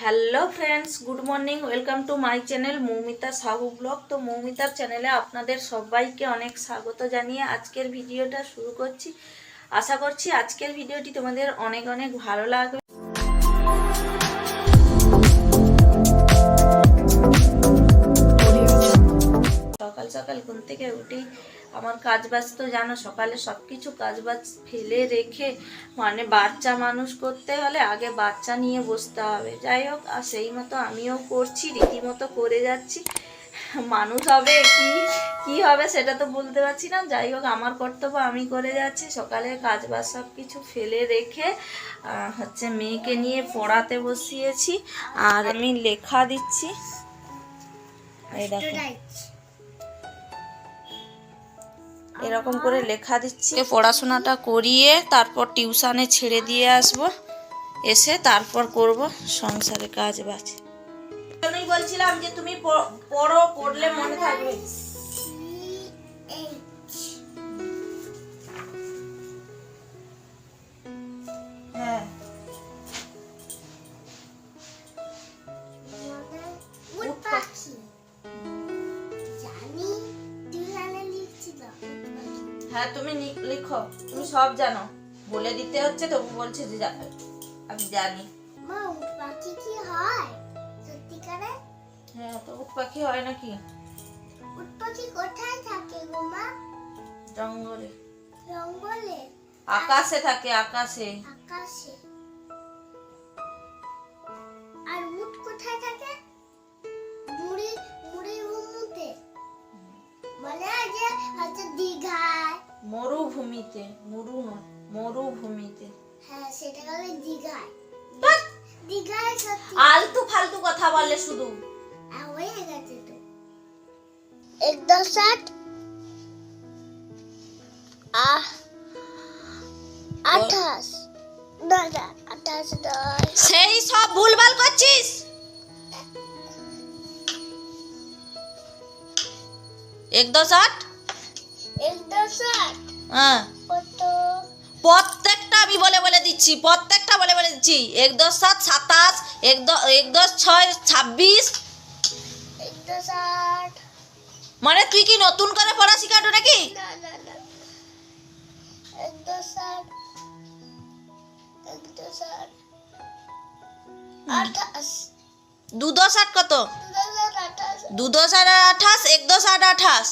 Hello friends good morning welcome to my channel Moumita Sahu blog তো মৌমিতার চ্যানেলে আপনাদের সবাইকে অনেক স্বাগত জানিয়ে আজকের ভিডিওটা শুরু করছি। আশা করছি আজকের ভিডিওটি তোমাদের অনেক অনেক ভালো লাগবে। সকাল সকাল ঘুম থেকে উঠেই আমার কাজ বাজ তো জানো? সকালে সব কিছু কাজ বাজ ফেলে রেখে মানে বাচ্চা মানুষ করতে হলে আগে বাচ্চা নিয়ে বসতে হবে। যাই হোক, আর সেই মতো আমিও করছি, রীতিমতো করে যাচ্ছি। মানুষ হবে কি কি হবে সেটা তো বলতে পারছি না। যাই হোক, আমার কর্তব্য আমি করে যাচ্ছি। সকালে কাজ বাজ সব কিছু ফেলে রেখে হচ্ছে মেয়েকে নিয়ে পড়াতে বসিয়েছি। আর আমি লেখা দিচ্ছি। দেখো। এরকম করে লেখা দিচ্ছি। পড়াশোনাটা করিয়ে তারপর টিউশানে ছেড়ে দিয়ে আসব। এসে তারপর করব সংসারে কাজ বাজ। বলছিলাম যে তুমি পড়ো পড়লে মনে থাকবে। হ্যাঁ তুমি লিখো। তুমি সব জানো। বলে দিতে হচ্ছে তবু বলছে যে আমি জানি। মা উট পাখি কি হয়? সত্যিকারে? হ্যাঁ তো উট পাখি হয় নাকি? উট পাখি কোথায় থাকে গো মা? জঙ্গলে। জঙ্গলে? আকাশে থাকে আকাশে। আকাশে। আর উট কোথায় থাকে? মুড়ি মুড়ি ঘুমুতে। বলে যে হচ্ছে দীঘায়। মরুভূমিতে মরু নয় মরুভূমিতে। হ্যাঁ সেটা বলে দীঘায়। দীঘায় সত্যি। আলতু ফালতু কথা বলে শুধু। হয়ে গেছে তো। ষাট আহ আঠাশ। না না আঠাশ নয়। সেই সব ভুলভাল করছিস? এক দশ আট হ্যাঁ। প্রত্যেকটা আমি বলে বলে দিচ্ছি প্রত্যেকটা বলে বলে দিচ্ছি। এক দশ সাত সাতাশ এক এক দশ ছয় ছাব্বিশ। মানে তুই কি নতুন করে পড়া শিখাটো নাকি? দু দশ আট কত? দু দশ আট আঠাশ এক দশ আট আঠাশ।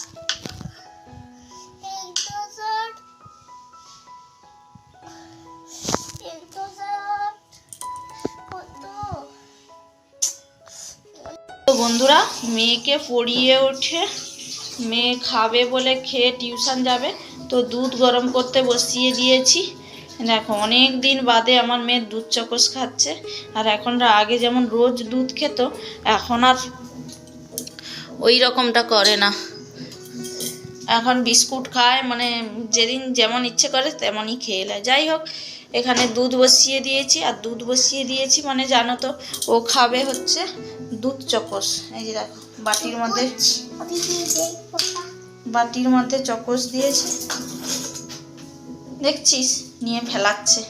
বন্ধুরা, মেয়েকে পড়িয়ে ওঠে। মেয়ে খাবে বলে খেয়ে টিউশন যাবে। তো দুধ গরম করতে বসিয়ে দিয়েছি। দেখো, অনেক দিন বাদে আমার মেয়ে দুধ চকস খাচ্ছে। আর এখন আগে যেমন রোজ দুধ খেত, এখন আর ওই রকমটা করে না। এখন বিস্কুট খায় মানে যেদিন যেমন ইচ্ছে করে তেমনই খেয়ে নেয়। যাই হোক এখানে দুধ বসিয়ে দিয়েছি, আর দুধ বসিয়ে দিয়েছি মানে জানো তো, ও খাবে হচ্ছে দুধ চকস। এই যে দেখো, বাটির মধ্যে বাটির মধ্যে চকস দিয়েছি। দেখছিস? নিয়ে ফেলাচ্ছে।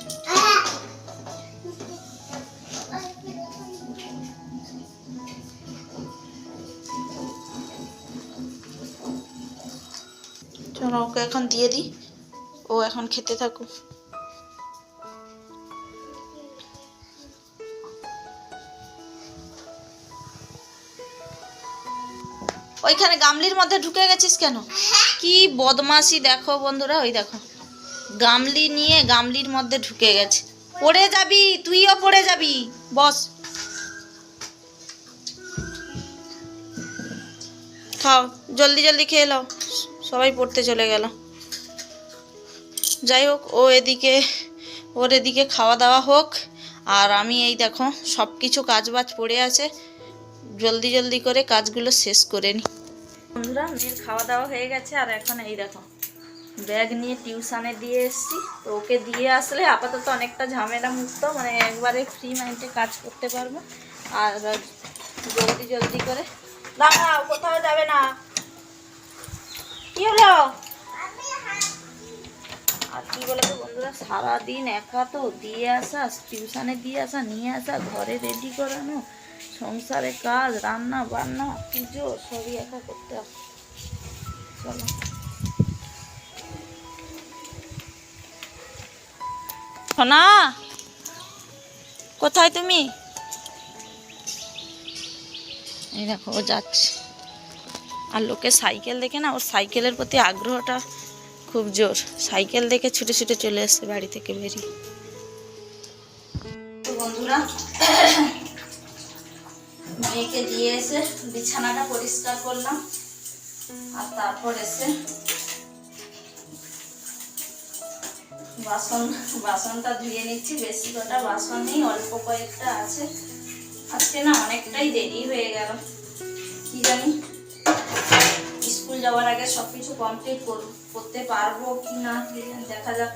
চলো, ওকে এখন দিয়ে দিই। ও এখন খেতে থাকুক। ওইখানে গামলির মধ্যে ঢুকে গেছিস কেন? কি বদমাশি দেখো বন্ধুরা ওই দেখো। গামলি নিয়ে গামলির মধ্যে ঢুকে গেছে। পড়ে যাবি তুইও পড়ে যাবি। বস। খাও জলদি জলদি খেয়ে নাও। সবাই পড়তে চলে গেল। যাই হোক ও এদিকে ওর এদিকে খাওয়া দাওয়া হোক। আর আমি এই দেখো সব কিছু কাজবাজ পড়ে আছে। জলদি জলদি করে কাজগুলো শেষ করে নিই বন্ধুরা মেয়ের খাওয়া দাওয়া হয়ে গেছে। আর এখন এই দেখো, ব্যাগ নিয়ে টিউশানে দিয়ে এসেছি। তো ওকে দিয়ে আসলে আপাতত অনেকটা ঝামেলা মুক্ত মানে একবারে ফ্রি মাইন্ডে কাজ করতে পারব। আর জলদি জলদি করে দাঁড়াও, কোথাও যাবে না। কি হলো? আর কি বলতো বন্ধুরা, সারাদিন একা তো, দিয়ে আসা, টিউশানে দিয়ে আসা, নিয়ে আসা, ঘরে রেডি করানো। সংসারে কাজ, রান্না বান্না, পুজো, সবই একা করতে হয় চলো। সোনা, কোথায় তুমি? এই দেখো, ও যাচ্ছে। আর লোকে সাইকেল দেখে না, ওর সাইকেলের প্রতি আগ্রহটা খুব জোর। সাইকেল দেখে ছুটে ছুটে চলে এসছে বাড়ি থেকে বেরিয়ে। বন্ধুরা মেয়েকে দিয়ে এসে বিছানাটা পরিষ্কার করলাম, আর তারপর এসে বাসন, বাসনটা ধুয়ে নিচ্ছি, বেশি কটা বাসন নেই, অল্প কয়েকটা আছে। আজকে না অনেকটাই দেরি হয়ে গেল। কি জানি, স্কুল যাওয়ার আগে সব কিছু কমপ্লিট করতে পারব কি না দেখা যাক।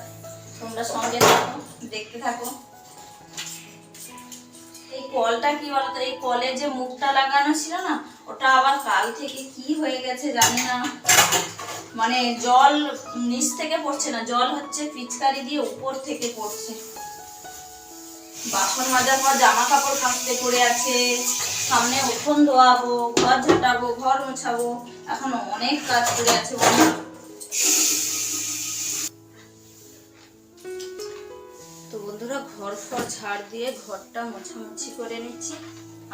তোমরা সঙ্গে থাকো, দেখতে থাকো। এই কলটা কি বলতো? এই কলে যে মুখটা লাগানো ছিল না, ওটা আবার কাল থেকে কি হয়ে গেছে জানি না। মানে জল নিচ থেকে পড়ছে না, জল হচ্ছে পিচকারি দিয়ে উপর থেকে পড়ছে। বাসন মাজার পর জামা কাপড় কাচতে পড়ে আছে। সামনে উঠোন ধোয়াবো, ঘর ঝাঁটাবো, ঘর মোছাবো, এখন অনেক কাজ পড়ে আছে। বন্ধুরা, ঘর ফর ঝাড় দিয়ে ঘরটা মোছামুছি করে নিচ্ছি।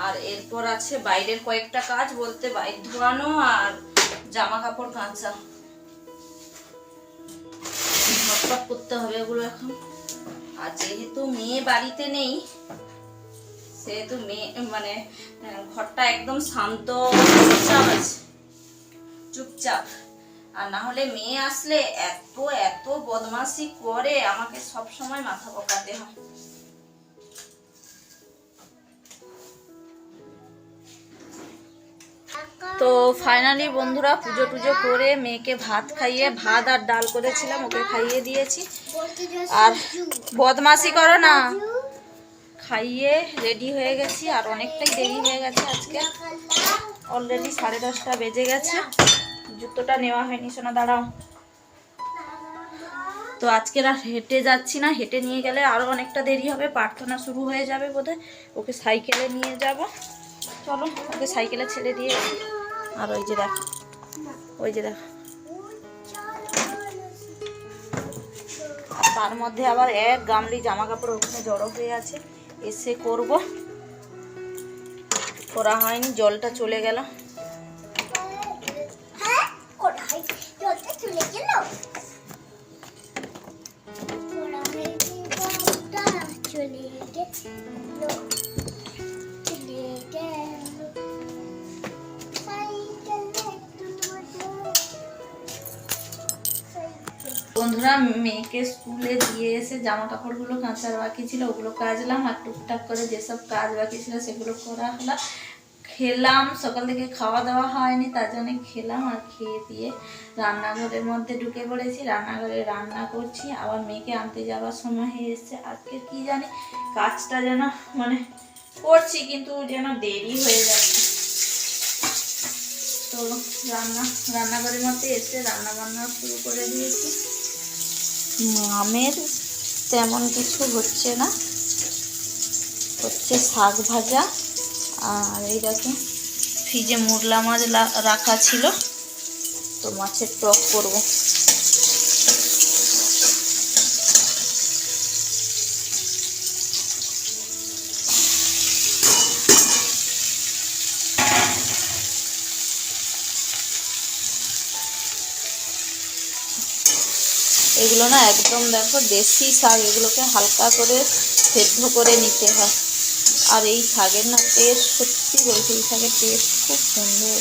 আর এরপর আছে বাইরের কয়েকটা কাজ বলতে বাইর ধোয়ানো আর জামা কাপড় কাঁচা। ঝটপট করতে হবে ওগুলো এখন। আর যেহেতু মেয়ে বাড়িতে নেই, সেহেতু মেয়ে মানে ঘরটা একদম শান্ত, চুপচাপ আছে। চুপচাপ। আর না হলে মেয়ে আসলে এত এত বদমাশি করে, আমাকে সব সময় মাথা পকাতে হয়। তো ফাইনালি বন্ধুরা পুজো টুজো করে মেয়েকে ভাত খাইয়ে, ভাত আর ডাল করেছিলাম, ওকে খাইয়ে দিয়েছি। আর বদমাশি করো না। খাইয়ে রেডি হয়ে গেছি, আর অনেকটাই দেরি হয়ে গেছে আজকে। অলরেডি সাড়ে দশটা বেজে গেছে। জুতোটা নেওয়া হয়নি শোনা দাঁড়াও। তো আজকে আর হেঁটে যাচ্ছি না, হেঁটে নিয়ে গেলে আরও অনেকটা দেরি হবে, প্রার্থনা শুরু হয়ে যাবে বোধহয়। ওকে সাইকেলে নিয়ে যাব। চলো, ওকে সাইকেলে ছেড়ে দিয়ে আর ওই যে দেখো, ওই যে দেখো। তার মধ্যে আবার এক গামলি জামা কাপড় ওখানে জড়ো হয়ে আছে, এসে করব। করা হয়নি, জলটা চলে গেল। বন্ধুরা, মেয়েকে স্কুলে দিয়ে এসে জামা কাপড়গুলো কাঁচার বাকি ছিল, ওগুলো কাচলাম আর টুকটাক করে যেসব কাজ বাকি ছিল সেগুলো করা হলো। খেলাম, সকাল থেকে খাওয়া দাওয়া হয়নি, তার জন্য খেলাম আর খেয়ে দিয়ে রান্নাঘরের মধ্যে ঢুকে পড়েছি। রান্নাঘরে রান্না করছি, আবার মেয়েকে আনতে যাওয়ার সময় হয়ে এসছে। আজকে কি জানি কাজটা যেন মানে করছি, কিন্তু যেন দেরি হয়ে যাচ্ছে। তো রান্না, রান্নাঘরের মধ্যে এসে রান্না বান্না শুরু করে দিয়েছি। মামের তেমন কিছু হচ্ছে না। হচ্ছে শাক ভাজা। আর এই দেখো, ফ্রিজে মুরলা মাছ রাখা ছিল। তো মাছের টক করব। এগুলো না একদম দেখো দেশি শাক, এগুলোকে হালকা করে সেদ্ধ করে নিতে হয়। আর এই শাকের না টেস্ট সত্যি বলছি এই শাকের টেস্ট খুব সুন্দর।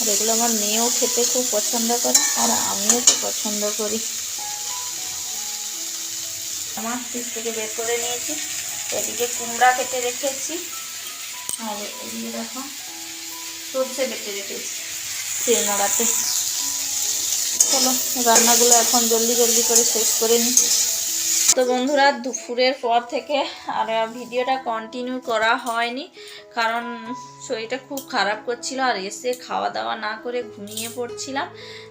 আর এগুলো আমার মেয়েও খেতে খুব পছন্দ করে, আর আমিও খুব পছন্দ করি। আমার ফ্রিজ থেকে বের করে নিয়েছি। এদিকে কুমড়া কেটে রেখেছি। আর এদিকে দেখো, সর্ষে বেটে রেখেছি সেই নড়াতে চলো, রান্নাগুলো এখন জলদি জলদি করে শেষ করে নিই। তো বন্ধুরা, দুপুরের পর থেকে আর ভিডিওটা কন্টিনিউ করা হয়নি, কারণ শরীরটা খুব খারাপ করছিল আর এসে খাওয়া দাওয়া না করে ঘুমিয়ে পড়ছিলাম।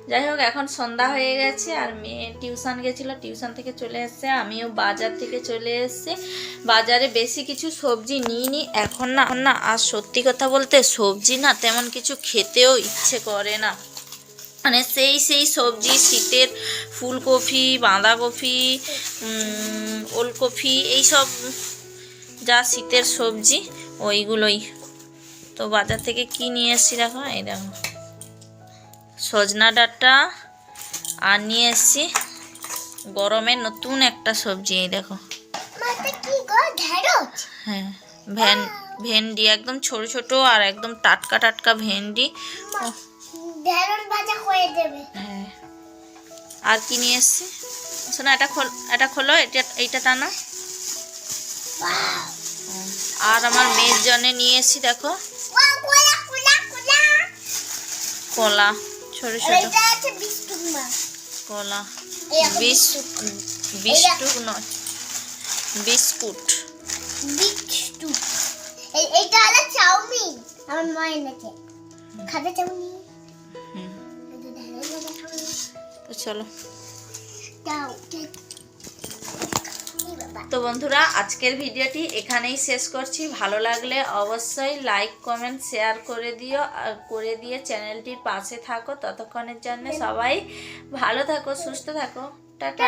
যাই হোক, এখন সন্ধ্যা হয়ে গেছে আর মেয়ে টিউশন গেছিল, টিউশন থেকে চলে এসছে, আমিও বাজার থেকে চলে এসেছি। বাজারে বেশি কিছু সবজি নিইনি, এখন না না, আর সত্যি কথা বলতে সবজি না তেমন কিছু খেতেও ইচ্ছে করে না। মানে সেই সেই সবজি শীতের ফুলকপি বাঁধাকপি ওলকপি এইসব যা শীতের সবজি ওইগুলোই। তো বাজার থেকে কি নিয়ে এসেছি দেখো? এই দেখো। সজনা ডাঁটা আর নিয়ে এসেছি গরমে নতুন একটা সবজি এই দেখো। হ্যাঁ ভেন ভেন্ডি একদম ছোট ছোট আর একদম টাটকা টাটকা ভেন্ডি। ঢেঁড়স ভাজা হয়ে দেবে হ্যাঁ। আর কি নিয়ে এসছি? শোনো এটা খোল এটা খোলো এটা এইটা টানা। আর আমার মেয়ের জন্য নিয়ে এসছি দেখো। কোলা ছোট ছোট। কলা। Biscuit biscuit. নয় বিস্কুট। বিস্কুট। এইটা হলো চাউমিন। আমার মা এনেছে। খাবে চাউমিন? চলো। তো বন্ধুরা আজকের ভিডিওটি এখানেই শেষ করছি। ভালো লাগলে অবশ্যই লাইক কমেন্ট শেয়ার করে দিও। আর করে দিয়ে চ্যানেলটির পাশে থাকো। ততক্ষণের জন্য সবাই ভালো থাকো সুস্থ থাকো। টাটা।